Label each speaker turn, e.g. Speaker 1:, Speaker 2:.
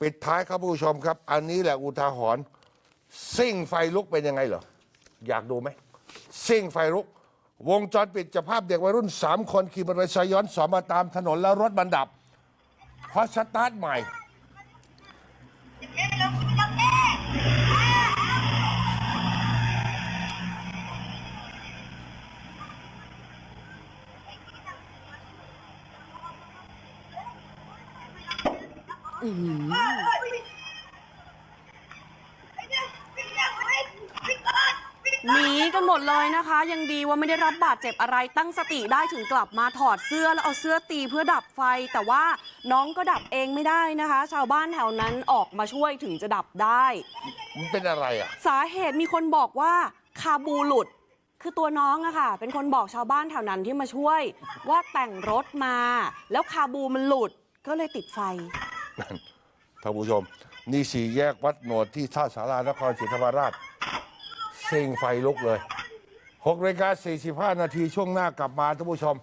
Speaker 1: ปิดท้ายครับผู้ชมครับ อันนี้แหละอุทาหรณ์ซิ่งไฟลุกเป็นยังไงเหรอ อยากดูไหมซิ่งไฟลุก วงจรปิดจับภาพเด็กวัยรุ่นสามคนขี่มอเตอร์ไซค์ย้อนสอนมาตามถนนแล้วรถบันดับพอสตาร์ทใหม่
Speaker 2: หนีกันหมดเลยนะคะ ยังดีว่าไม่ได้รับบาดเจ็บอะไรตั้งสติได้ถึงกลับมาถอดเสื้อแล้วเอาเสื้อตีเพื่อดับไฟ แต่ว่าน้องก็ดับเองไม่ได้นะคะ ชาวบ้านแถวนั้นออกมาช่วยถึงจะดับได้
Speaker 1: มันเป็นอะไรอะ
Speaker 2: สาเหตุมีคนบอกว่าคาบูหลุด คือตัวน้องอะค่ะ เป็นคนบอกชาวบ้านแถวนั้นที่มาช่วย ว่าแต่งรถมา แล้วคาบูมันหลุดก็เลยติดไฟ
Speaker 1: ท่านผู้ชม นี่สี่แยกวัดโหนดที่ท่าสารานครศรีธรรมราชเซ็งไฟลุกเลย6นาฬิกา45นาทีช่วงหน้ากลับมาท่านผู้ชม